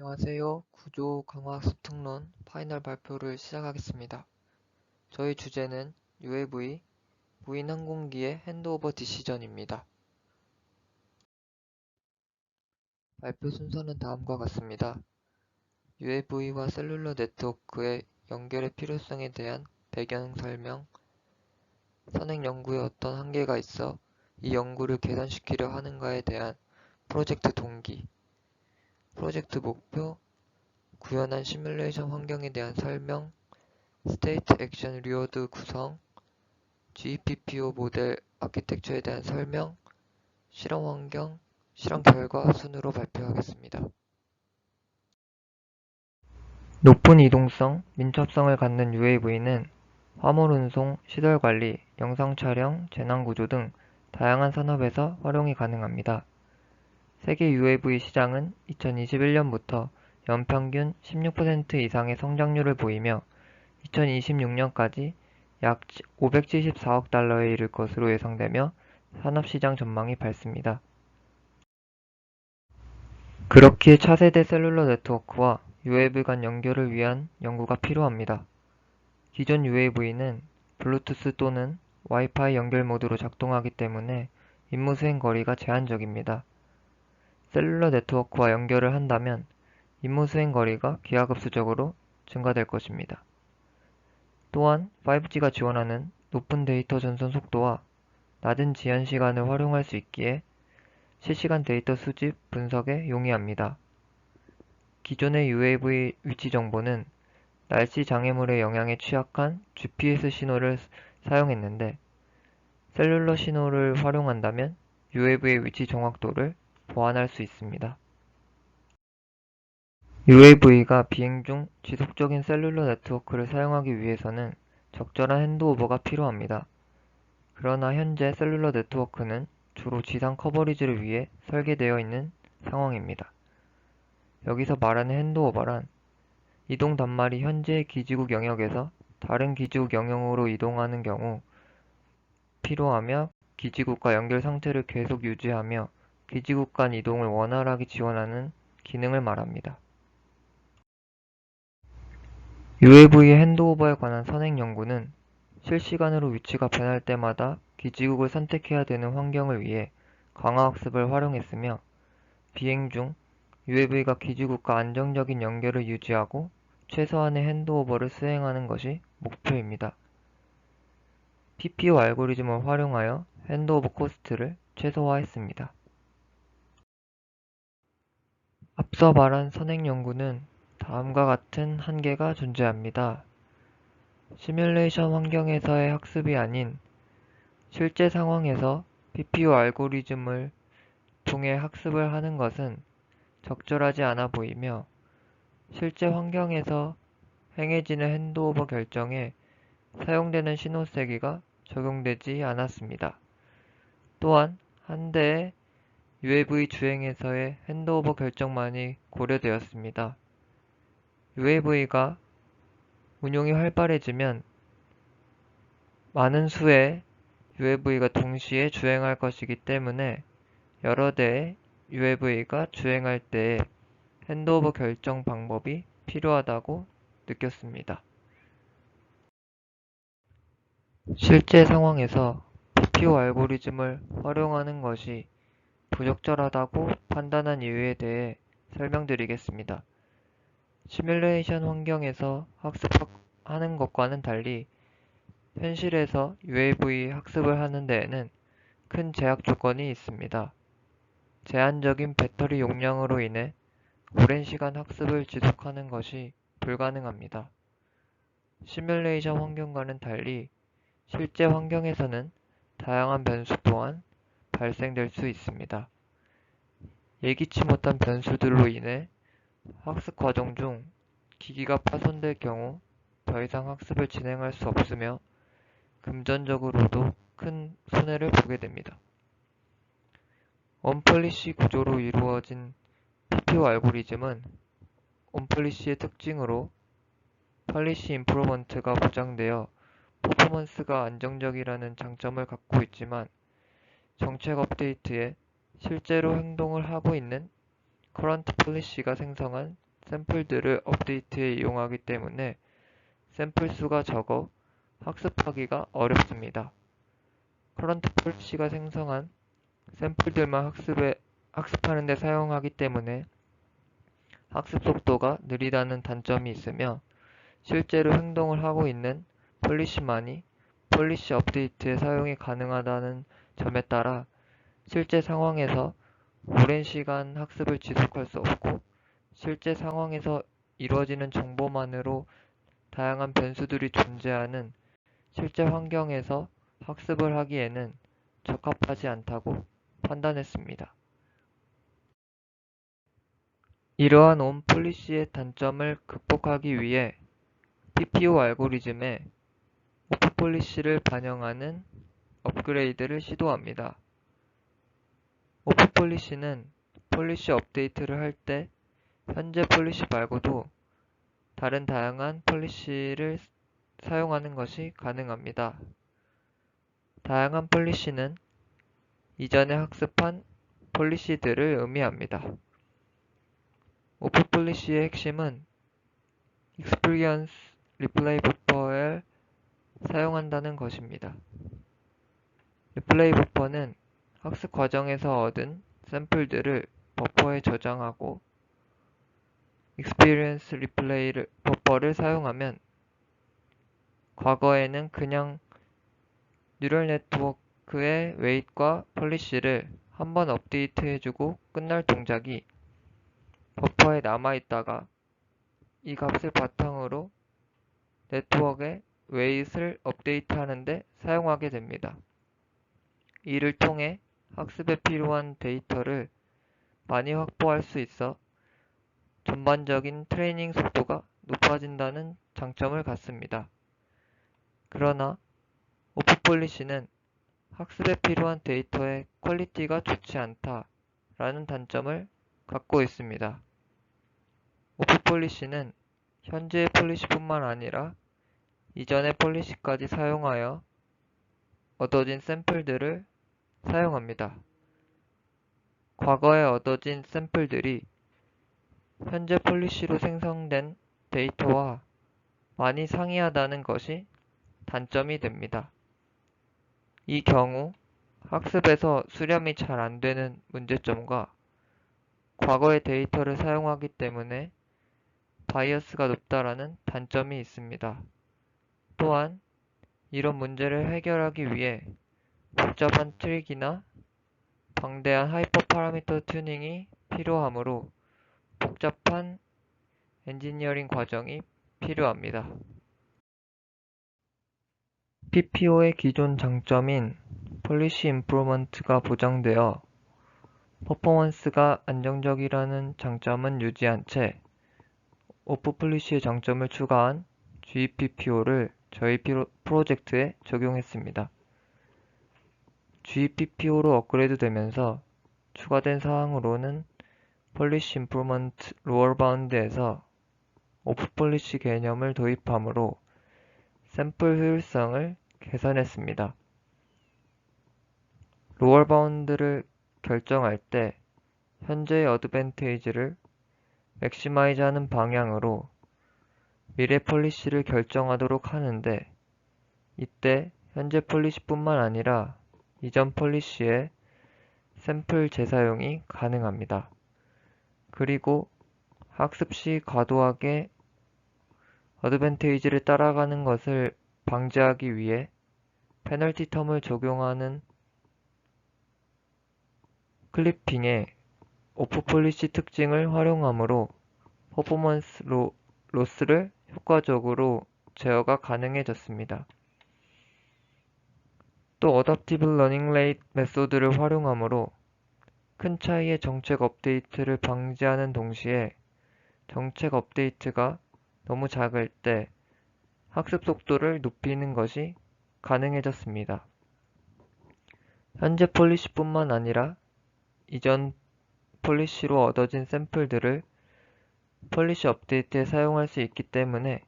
안녕하세요. 구조 강화학습 특론 파이널 발표를 시작하겠습니다. 저희 주제는 UAV, 무인 항공기의 핸드오버 디시전입니다. 발표 순서는 다음과 같습니다. UAV와 셀룰러 네트워크의 연결의 필요성에 대한 배경 설명, 선행 연구에 어떤 한계가 있어 이 연구를 개선시키려 하는가에 대한 프로젝트 동기, 프로젝트 목표, 구현한 시뮬레이션 환경에 대한 설명, 스테이트 액션 리워드 구성, GPPO 모델 아키텍처에 대한 설명, 실험 환경, 실험 결과 순으로 발표하겠습니다. 높은 이동성, 민첩성을 갖는 UAV는 화물 운송, 시설 관리, 영상 촬영, 재난 구조 등 다양한 산업에서 활용이 가능합니다. 세계 UAV 시장은 2021년부터 연평균 16% 이상의 성장률을 보이며 2026년까지 약 574억 달러에 이를 것으로 예상되며 산업시장 전망이 밝습니다. 그렇기에 차세대 셀룰러 네트워크와 UAV 간 연결을 위한 연구가 필요합니다. 기존 UAV는 블루투스 또는 와이파이 연결 모드로 작동하기 때문에 임무 수행 거리가 제한적입니다. 셀룰러 네트워크와 연결을 한다면 임무 수행 거리가 기하급수적으로 증가될 것입니다. 또한 5G가 지원하는 높은 데이터 전송 속도와 낮은 지연 시간을 활용할 수 있기에 실시간 데이터 수집, 분석에 용이합니다. 기존의 UAV 위치 정보는 날씨 장애물의 영향에 취약한 GPS 신호를 사용했는데 셀룰러 신호를 활용한다면 UAV의 위치 정확도를 보완할 수 있습니다. UAV가 비행 중 지속적인 셀룰러 네트워크를 사용하기 위해서는 적절한 핸드오버가 필요합니다. 그러나 현재 셀룰러 네트워크는 주로 지상 커버리지를 위해 설계되어 있는 상황입니다. 여기서 말하는 핸드오버란 이동 단말이 현재의 기지국 영역에서 다른 기지국 영역으로 이동하는 경우 필요하며 기지국과 연결 상태를 계속 유지하며 기지국 간 이동을 원활하게 지원하는 기능을 말합니다. UAV의 핸드오버에 관한 선행 연구는 실시간으로 위치가 변할 때마다 기지국을 선택해야 되는 환경을 위해 강화학습을 활용했으며 비행 중 UAV가 기지국과 안정적인 연결을 유지하고 최소한의 핸드오버를 수행하는 것이 목표입니다. PPO 알고리즘을 활용하여 핸드오버 코스트를 최소화했습니다. 앞서 말한 선행 연구는 다음과 같은 한계가 존재합니다. 시뮬레이션 환경에서의 학습이 아닌 실제 상황에서 PPO 알고리즘을 통해 학습을 하는 것은 적절하지 않아 보이며 실제 환경에서 행해지는 핸드오버 결정에 사용되는 신호 세기가 적용되지 않았습니다. 또한 한 대의 UAV 주행에서의 핸드오버 결정만이 고려되었습니다. UAV가 운용이 활발해지면 많은 수의 UAV가 동시에 주행할 것이기 때문에 여러 대의 UAV가 주행할 때의 핸드오버 결정 방법이 필요하다고 느꼈습니다. 실제 상황에서 PPO 알고리즘을 활용하는 것이 부적절하다고 판단한 이유에 대해 설명드리겠습니다. 시뮬레이션 환경에서 학습하는 것과는 달리 현실에서 UAV 학습을 하는 데에는 큰 제약 조건이 있습니다. 제한적인 배터리 용량으로 인해 오랜 시간 학습을 지속하는 것이 불가능합니다. 시뮬레이션 환경과는 달리 실제 환경에서는 다양한 변수 또한 발생될 수 있습니다. 예기치 못한 변수들로 인해 학습 과정 중 기기가 파손될 경우 더 이상 학습을 진행할 수 없으며 금전적으로도 큰 손해를 보게 됩니다. 원플리시 구조로 이루어진 PPO 알고리즘은 원플리시의 특징으로 펄리시 임프로먼트가 보장되어 퍼포먼스가 안정적이라는 장점을 갖고 있지만 정책 업데이트에 실제로 행동을 하고 있는 커런트 폴리시가 생성한 샘플들을 업데이트에 이용하기 때문에 샘플 수가 적어 학습하기가 어렵습니다. 커런트 폴리시가 생성한 샘플들만 학습에, 학습하는 데 사용하기 때문에 학습 속도가 느리다는 단점이 있으며 실제로 행동을 하고 있는 폴리시만이 폴리시 업데이트의 사용이 가능하다는 점에 따라 실제 상황에서 오랜 시간 학습을 지속할 수 없고 실제 상황에서 이루어지는 정보만으로 다양한 변수들이 존재하는 실제 환경에서 학습을 하기에는 적합하지 않다고 판단했습니다. 이러한 온 폴리시의 단점을 극복하기 위해 PPO 알고리즘에 오프 폴리시를 반영하는 업그레이드를 시도합니다. 오프 폴리시는 폴리시 업데이트를 할 때 현재 폴리시 말고도 다른 다양한 폴리시를 사용하는 것이 가능합니다. 다양한 폴리시는 이전에 학습한 폴리시들을 의미합니다. 오프 폴리시의 핵심은 Experience Replay Buffer을 사용한다는 것입니다. 리플레이 버퍼는 학습 과정에서 얻은 샘플들을 버퍼에 저장하고 Experience Replay 버퍼를 사용하면 과거에는 그냥 뉴럴 네트워크의 웨이트과 폴리시를 한 번 업데이트해주고 끝날 동작이 버퍼에 남아있다가 이 값을 바탕으로 네트워크의 웨이트를 업데이트하는데 사용하게 됩니다. 이를 통해 학습에 필요한 데이터를 많이 확보할 수 있어 전반적인 트레이닝 속도가 높아진다는 장점을 갖습니다. 그러나 오프폴리시는 학습에 필요한 데이터의 퀄리티가 좋지 않다라는 단점을 갖고 있습니다. 오프폴리시는 현재의 폴리시뿐만 아니라 이전의 폴리시까지 사용하여 얻어진 샘플들을 사용합니다. 과거에 얻어진 샘플들이 현재 폴리시로 생성된 데이터와 많이 상이하다는 것이 단점이 됩니다. 이 경우 학습에서 수렴이 잘 안되는 문제점과 과거의 데이터를 사용하기 때문에 바이어스가 높다라는 단점이 있습니다. 또한 이런 문제를 해결하기 위해 복잡한 트릭이나 방대한 하이퍼 파라미터 튜닝이 필요하므로 복잡한 엔지니어링 과정이 필요합니다. PPO의 기존 장점인 폴리시 임프루먼트가 보장되어 퍼포먼스가 안정적이라는 장점은 유지한 채 오프 폴리시의 장점을 추가한 GPPO를 저희 프로젝트에 적용했습니다. GPPO로 업그레이드 되면서 추가된 사항으로는 폴리시 임프루먼트 로얼 바운드에서 오프 폴리시 개념을 도입하므로 샘플 효율성을 개선했습니다. 로얼 바운드를 결정할 때 현재의 어드밴테이지를 맥시마이즈 하는 방향으로 미래 폴리시를 결정하도록 하는데 이때 현재 폴리시뿐만 아니라 이전 폴리시의 샘플 재사용이 가능합니다. 그리고 학습 시 과도하게 어드밴테이지를 따라가는 것을 방지하기 위해 페널티 텀을 적용하는 클리핑의 오프 폴리시 특징을 활용하므로 퍼포먼스 로, 로스를 효과적으로 제어가 가능해졌습니다. 또 어답티브 러닝 레이트 메소드를 활용하므로 큰 차이의 정책 업데이트를 방지하는 동시에 정책 업데이트가 너무 작을 때 학습 속도를 높이는 것이 가능해졌습니다. 현재 폴리시뿐만 아니라 이전 폴리시로 얻어진 샘플들을 폴리시 업데이트에 사용할 수 있기 때문에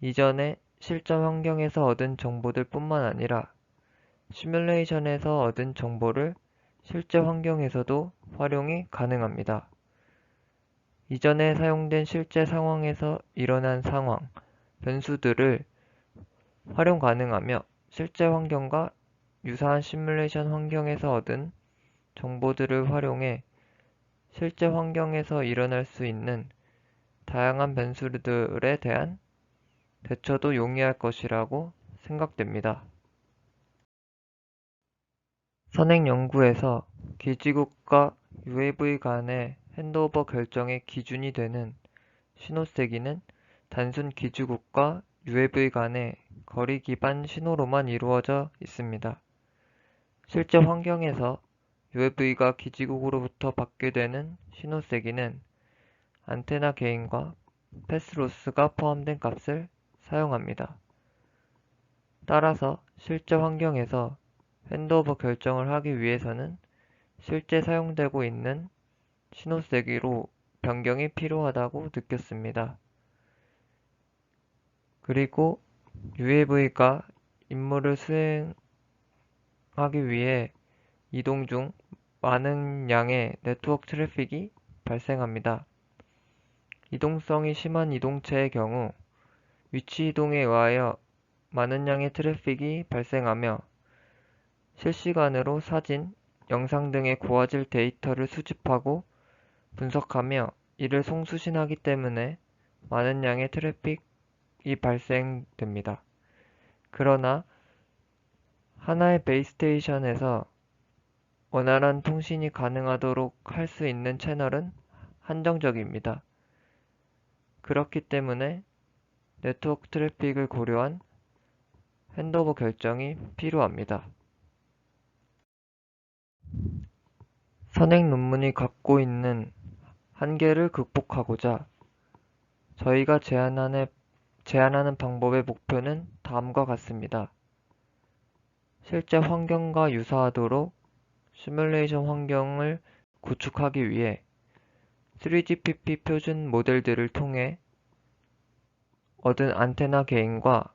이전의 실전 환경에서 얻은 정보들 뿐만 아니라 시뮬레이션에서 얻은 정보를 실제 환경에서도 활용이 가능합니다. 이전에 사용된 실제 상황에서 일어난 상황, 변수들을 활용 가능하며 실제 환경과 유사한 시뮬레이션 환경에서 얻은 정보들을 활용해 실제 환경에서 일어날 수 있는 다양한 변수들에 대한 대처도 용이할 것이라고 생각됩니다. 선행 연구에서 기지국과 UAV 간의 핸드오버 결정의 기준이 되는 신호세기는 단순 기지국과 UAV 간의 거리 기반 신호로만 이루어져 있습니다. 실제 환경에서 UAV가 기지국으로부터 받게 되는 신호세기는 안테나 게인과 패스로스가 포함된 값을 사용합니다. 따라서 실제 환경에서 핸드오버 결정을 하기 위해서는 실제 사용되고 있는 신호세기로 변경이 필요하다고 느꼈습니다. 그리고 UAV가 임무를 수행하기 위해 이동 중 많은 양의 네트워크 트래픽이 발생합니다. 이동성이 심한 이동체의 경우 위치 이동에 의하여 많은 양의 트래픽이 발생하며 실시간으로 사진, 영상 등의 고화질 데이터를 수집하고 분석하며 이를 송수신하기 때문에 많은 양의 트래픽이 발생됩니다. 그러나 하나의 베이스테이션에서 원활한 통신이 가능하도록 할 수 있는 채널은 한정적입니다. 그렇기 때문에 네트워크 트래픽을 고려한 핸드오버 결정이 필요합니다. 선행 논문이 갖고 있는 한계를 극복하고자 저희가 제안하는, 제안하는 방법의 목표는 다음과 같습니다. 실제 환경과 유사하도록 시뮬레이션 환경을 구축하기 위해 3GPP 표준 모델들을 통해 얻은 안테나 게인과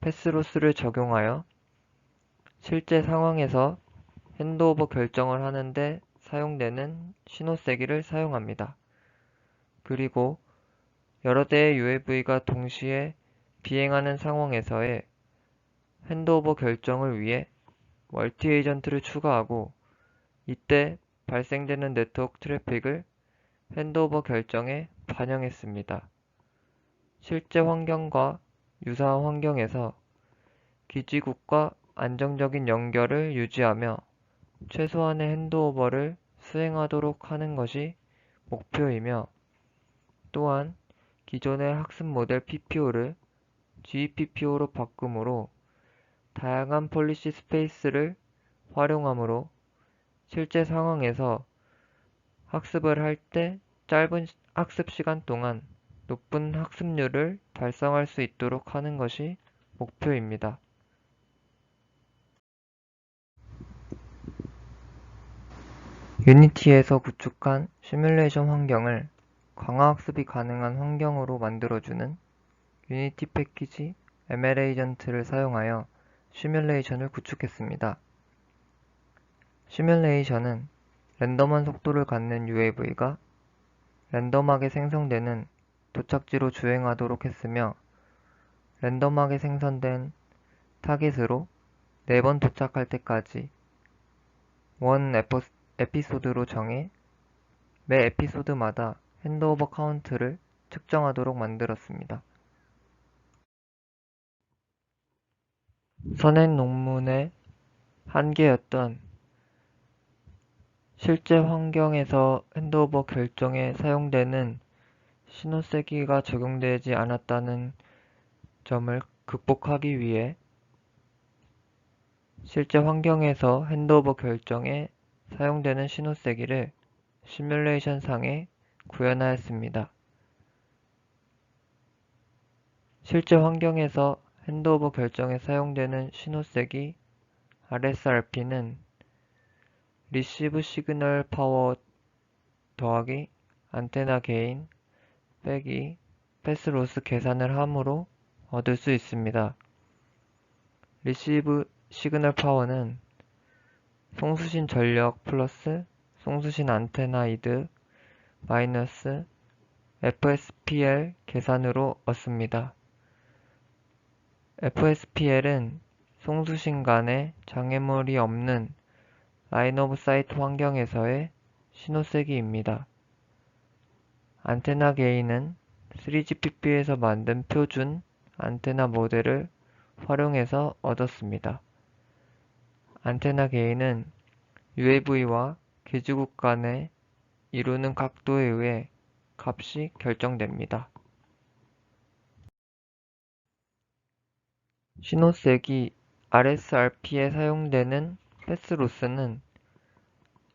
패스로스를 적용하여 실제 상황에서 핸드오버 결정을 하는데 사용되는 신호세기를 사용합니다. 그리고 여러 대의 UAV가 동시에 비행하는 상황에서의 핸드오버 결정을 위해 멀티 에이전트를 추가하고 이때 발생되는 네트워크 트래픽을 핸드오버 결정에 반영했습니다. 실제 환경과 유사한 환경에서 기지국과 안정적인 연결을 유지하며 최소한의 핸드오버를 수행하도록 하는 것이 목표이며 또한 기존의 학습 모델 PPO를 GPPO로 바꿈으로 다양한 폴리시 스페이스를 활용하므로 실제 상황에서 학습을 할 때 짧은 학습 시간 동안 높은 학습률을 달성할 수 있도록 하는 것이 목표입니다. 유니티에서 구축한 시뮬레이션 환경을 강화학습이 가능한 환경으로 만들어주는 유니티 패키지 ML에이전트를 사용하여 시뮬레이션을 구축했습니다. 시뮬레이션은 랜덤한 속도를 갖는 UAV가 랜덤하게 생성되는 도착지로 주행하도록 했으며 랜덤하게 생성된 타깃으로 4번 도착할 때까지 원 에피소드로 정해 매 에피소드마다 핸드오버 카운트를 측정하도록 만들었습니다. 선행 논문의 한계였던 실제 환경에서 핸드오버 결정에 사용되는 신호세기가 적용되지 않았다는 점을 극복하기 위해 실제 환경에서 핸드오버 결정에 사용되는 신호세기를 시뮬레이션 상에 구현하였습니다. 실제 환경에서 핸드오버 결정에 사용되는 신호세기 RSRP는 리시브 시그널 파워 더하기 안테나 게인 빼기 패스 로스 계산을 함으로 얻을 수 있습니다. 리시브 시그널 파워는 송수신 전력 플러스 송수신 안테나 이득 마이너스 FSPL 계산으로 얻습니다. FSPL은 송수신 간의 장애물이 없는 라인 오브 사이트 환경에서의 신호세기입니다. 안테나 게인은 3GPP에서 만든 표준 안테나 모델을 활용해서 얻었습니다. 안테나 게인은 UAV와 기지국 간에 이루는 각도에 의해 값이 결정됩니다. 신호세기 RSRP에 사용되는 패스로스는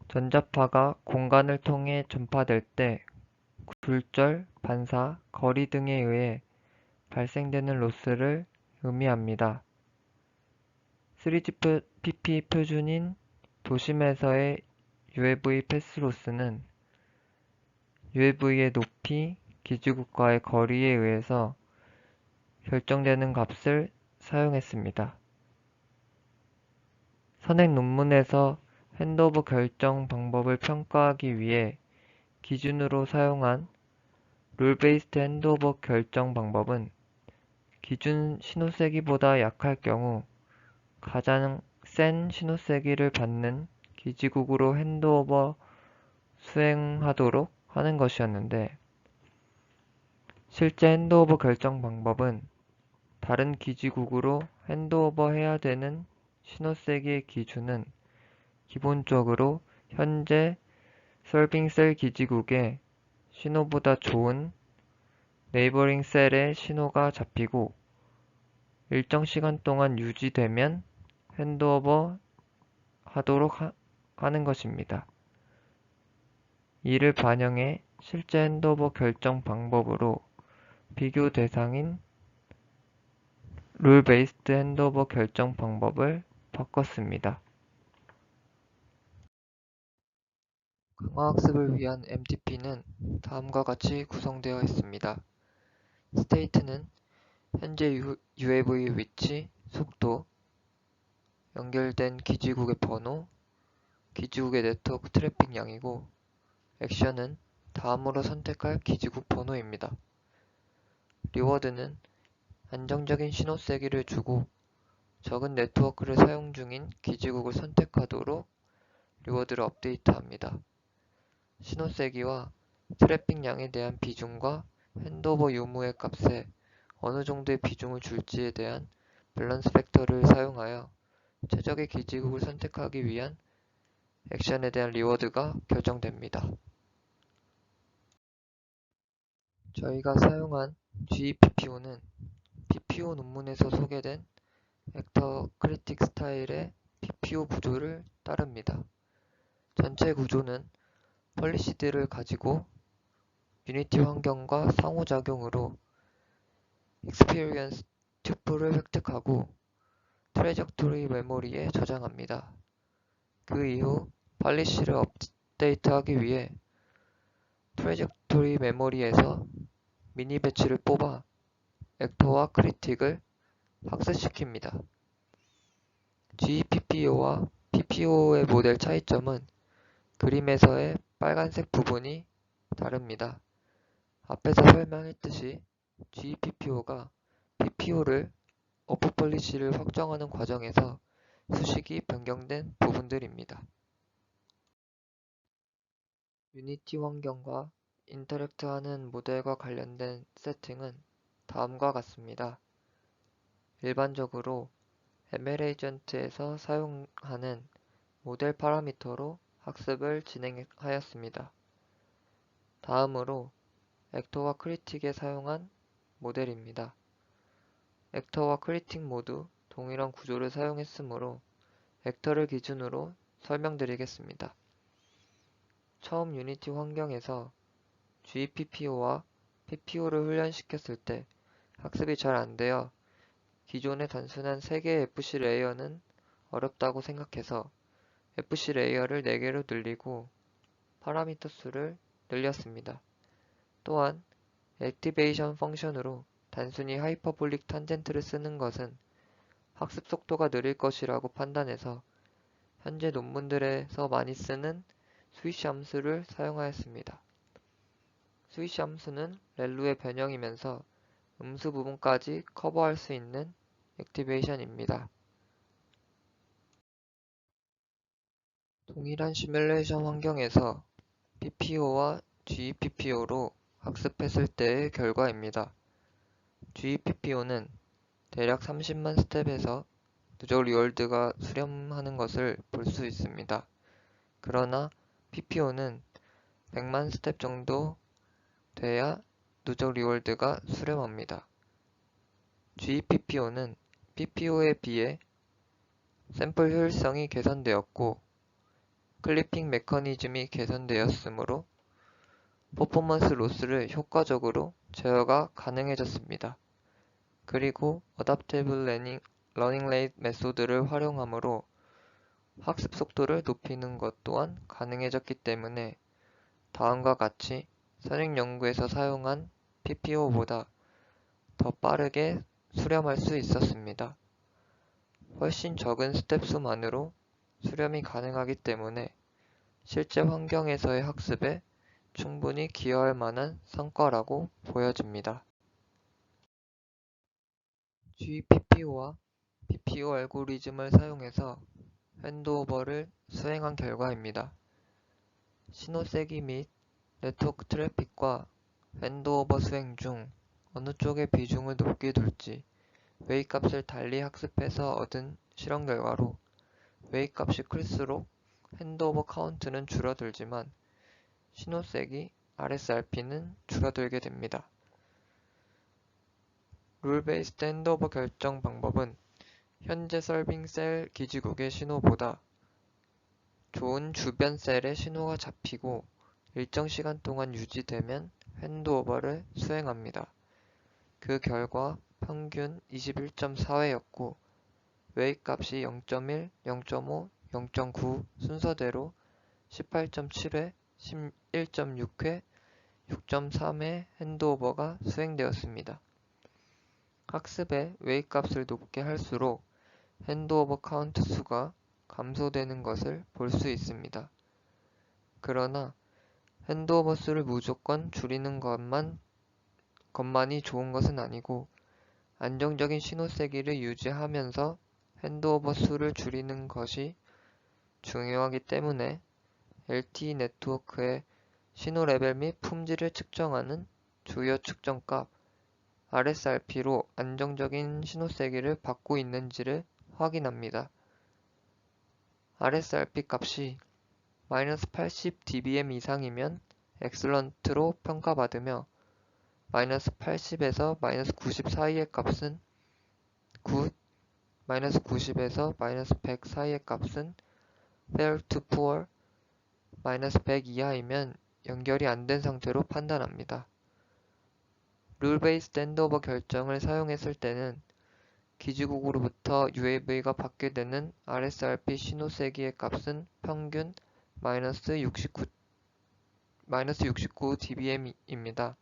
전자파가 공간을 통해 전파될 때 굴절, 반사, 거리 등에 의해 발생되는 로스를 의미합니다. 3GPP 표준인 도심에서의 UAV 패스로스는 UAV의 높이, 기지국과의 거리에 의해서 결정되는 값을 사용했습니다. 선행 논문에서 핸드오버 결정 방법을 평가하기 위해 기준으로 사용한 룰 베이스드 핸드오버 결정 방법은 기준 신호세기보다 약할 경우 가장 센 신호세기를 받는 기지국으로 핸드오버 수행하도록 하는 것이었는데 실제 핸드오버 결정 방법은 다른 기지국으로 핸드오버 해야 되는 신호세기의 기준은 기본적으로 현재 서빙 셀 기지국의 신호보다 좋은 네이버링 셀의 신호가 잡히고 일정 시간 동안 유지되면 핸드오버 하도록 하, 하는 것입니다. 이를 반영해 실제 핸드오버 결정 방법으로 비교 대상인 룰 베이스드 핸드오버 결정 방법을 바꿨습니다. 강화학습을 위한 MTP는 다음과 같이 구성되어 있습니다. 스테이트는 현재 UAV 위치, 속도, 연결된 기지국의 번호, 기지국의 네트워크 트래픽 양이고 액션은 다음으로 선택할 기지국 번호입니다. 리워드는 안정적인 신호 세기를 주고 적은 네트워크를 사용 중인 기지국을 선택하도록 리워드를 업데이트합니다. 신호 세기와 트래픽 양에 대한 비중과 핸드오버 유무의 값에 어느 정도의 비중을 줄지에 대한 밸런스 팩터를 사용하여 최적의 기지국을 선택하기 위한 액션에 대한 리워드가 결정됩니다. 저희가 사용한 GPPO는 PPO 논문에서 소개된 액터 크리틱 스타일의 PPO 구조를 따릅니다. 전체 구조는 폴리시드를 가지고 유니티 환경과 상호작용으로 익스피리언스 튜플을 획득하고 트레적토리 메모리에 저장합니다. 그 이후 팔리시를 업데이트하기 위해 트레적토리 메모리에서 미니 배치를 뽑아 액터와 크리틱을 학습시킵니다. GPPO와 PPO의 모델 차이점은 그림에서의 빨간색 부분이 다릅니다. 앞에서 설명했듯이 GPPO가 PPO를 어프 폴리시를 확정하는 과정에서 수식이 변경된 부분들입니다. 유니티 환경과 인터랙트하는 모델과 관련된 세팅은 다음과 같습니다. 일반적으로 ML 에이전트에서 사용하는 모델 파라미터로 학습을 진행하였습니다. 다음으로 액터와 크리틱에 사용한 모델입니다. 액터와 크리틱 모두 동일한 구조를 사용했으므로 액터를 기준으로 설명드리겠습니다. 처음 유니티 환경에서 GPPO와 PPO를 훈련시켰을 때 학습이 잘 안되어 기존의 단순한 3개의 FC 레이어는 어렵다고 생각해서 FC 레이어를 4개로 늘리고 파라미터 수를 늘렸습니다. 또한 액티베이션 펑션으로 단순히 하이퍼볼릭 탄젠트를 쓰는 것은 학습 속도가 느릴 것이라고 판단해서 현재 논문들에서 많이 쓰는 스위시 함수를 사용하였습니다. 스위시 함수는 렐루의 변형이면서 음수 부분까지 커버할 수 있는 액티베이션입니다. 동일한 시뮬레이션 환경에서 PPO와 GPPO로 학습했을 때의 결과입니다. GPPO는 대략 30만 스텝에서 누적 리월드가 수렴하는 것을 볼 수 있습니다. 그러나 PPO는 100만 스텝 정도 돼야 누적 리월드가 수렴합니다. GPPO는 PPO에 비해 샘플 효율성이 개선되었고 클리핑 메커니즘이 개선되었으므로 퍼포먼스 로스를 효과적으로 제어가 가능해졌습니다. 그리고 어답테이블 러닝, 러닝 레이트 메소드를 활용함으로 학습 속도를 높이는 것 또한 가능해졌기 때문에 다음과 같이 선행 연구에서 사용한 PPO보다 더 빠르게 수렴할 수 있었습니다. 훨씬 적은 스텝 수만으로 수렴이 가능하기 때문에 실제 환경에서의 학습에 충분히 기여할 만한 성과라고 보여집니다. GPPO와 PPO 알고리즘을 사용해서 핸드오버를 수행한 결과입니다. 신호 세기 및 네트워크 트래픽과 핸드오버 수행 중 어느 쪽의 비중을 높게 둘지 웨이 값을 달리 학습해서 얻은 실험 결과로 웨이 값이 클수록 핸드오버 카운트는 줄어들지만 신호세기 RSRP는 줄어들게 됩니다. 룰 베이스드 핸드오버 결정 방법은 현재 서빙 셀 기지국의 신호보다 좋은 주변 셀의 신호가 잡히고 일정 시간 동안 유지되면 핸드오버를 수행합니다. 그 결과 평균 21.4회였고 웨이 값이 0.1, 0.5, 0.9 순서대로 18.7회, 11.6회, 6.3회 핸드오버가 수행되었습니다. 학습의 웨이 값을 높게 할수록 핸드오버 카운트 수가 감소되는 것을 볼 수 있습니다. 그러나 핸드오버 수를 무조건 줄이는 것만, 것만이 좋은 것은 아니고 안정적인 신호 세기를 유지하면서 핸드오버 수를 줄이는 것이 중요하기 때문에 LTE 네트워크의 신호 레벨 및 품질을 측정하는 주요 측정값 RSRP로 안정적인 신호 세기를 받고 있는지를 확인합니다. RSRP 값이 마이너스 80 dBm 이상이면 엑슬런트로 평가받으며 마이너스 80에서 마이너스 90 사이의 값은 굿, 마이너스 90에서 마이너스 100 사이의 값은 fair to poor, 마이너스 100 이하이면 연결이 안 된 상태로 판단합니다. 룰 베이스 샌드오버 결정을 사용했을 때는 기지국으로부터 UAV가 받게 되는 RSRP 신호 세기의 값은 평균 마이너스 69, 마이너스 69 dBm입니다.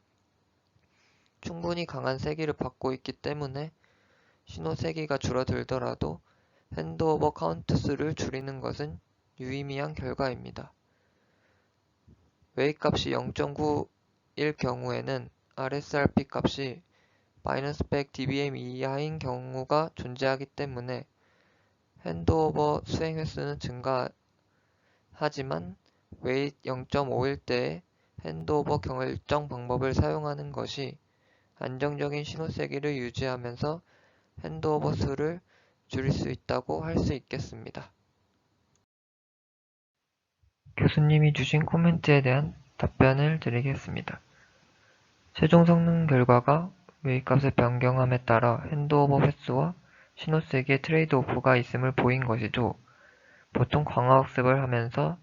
충분히 강한 세기를 받고 있기 때문에 신호 세기가 줄어들더라도 핸드오버 카운트 수를 줄이는 것은 유의미한 결과입니다. 웨이 값이 0.9일 경우에는 RSRP 값이 마이너스 100 dBm 이하인 경우가 존재하기 때문에 핸드오버 수행 횟수는 증가하지만 웨이 0.5일 때에 핸드오버 결정 방법을 사용하는 것이 안정적인 신호 세기를 유지하면서 핸드오버 수를 줄일 수 있다고 할 수 있겠습니다. 교수님이 주신 코멘트에 대한 답변을 드리겠습니다. 최종 성능 결과가 웨이 값의 변경함에 따라 핸드오버 횟수와 신호 세기의 트레이드 오프가 있음을 보인 것이죠. 보통 광화학습을 하면서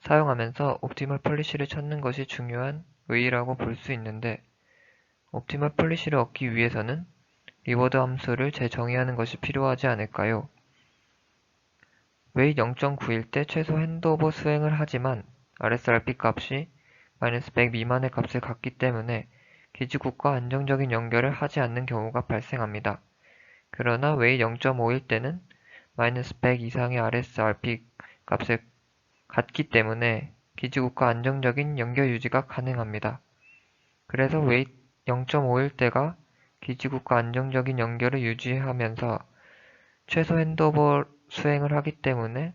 사용하면서 옵티멀 폴리시를 찾는 것이 중요한 의의라고 볼 수 있는데 옵티멀 폴리시를 얻기 위해서는 리워드 함수를 재정의하는 것이 필요하지 않을까요? 웨이 0.9일 때 최소 핸드오버 수행을 하지만 RSRP 값이 마이너스 100 미만의 값을 갖기 때문에 기지국과 안정적인 연결을 하지 않는 경우가 발생합니다. 그러나 웨이 0.5일 때는 마이너스 100 이상의 RSRP 값을 갖기 때문에 기지국과 안정적인 연결 유지가 가능합니다. 그래서 웨이트 0.5일 때가 기지국과 안정적인 연결을 유지하면서 최소 핸드오버 수행을 하기 때문에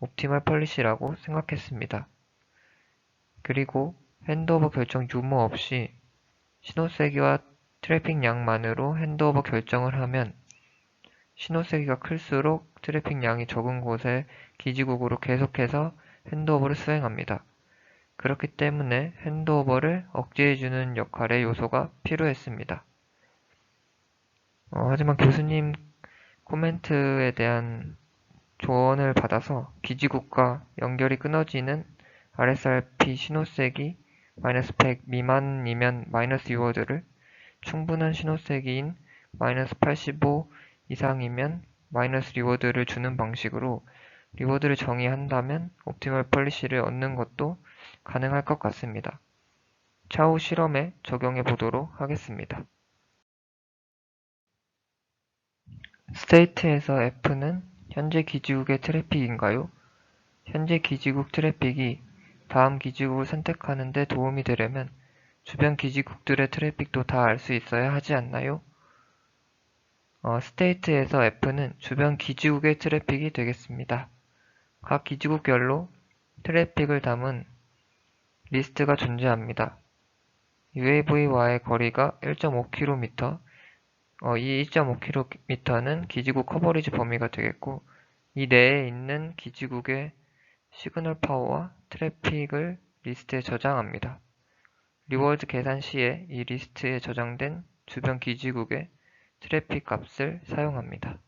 옵티멀 펄리시라고 생각했습니다. 그리고 핸드오버 결정 유무 없이 신호 세기와 트래픽 양만으로 핸드오버 결정을 하면 신호 세기가 클수록 트래픽 양이 적은 곳에 기지국으로 계속해서 핸드오버를 수행합니다. 그렇기 때문에 핸드오버를 억제해주는 역할의 요소가 필요했습니다. 어, 하지만 교수님 코멘트에 대한 조언을 받아서 기지국과 연결이 끊어지는 RSRP 신호세기 마이너스 100 미만이면 마이너스 6워드를 충분한 신호세기인 마이너스 85 이상이면 마이너스 리워드를 주는 방식으로 리워드를 정의한다면 옵티멀 펄리시를 얻는 것도 가능할 것 같습니다. 차후 실험에 적용해 보도록 하겠습니다. 스테이트에서 F는 현재 기지국의 트래픽인가요? 현재 기지국 트래픽이 다음 기지국을 선택하는 데 도움이 되려면 주변 기지국들의 트래픽도 다 알 수 있어야 하지 않나요? 어, 스테이트에서 F는 주변 기지국의 트래픽이 되겠습니다. 각 기지국별로 트래픽을 담은 리스트가 존재합니다. UAV와의 거리가 1.5km, 어, 이 1.5km는 기지국 커버리지 범위가 되겠고, 이 내에 있는 기지국의 시그널 파워와 트래픽을 리스트에 저장합니다. 리워드 계산 시에 이 리스트에 저장된 주변 기지국의 트래픽 값을 사용합니다.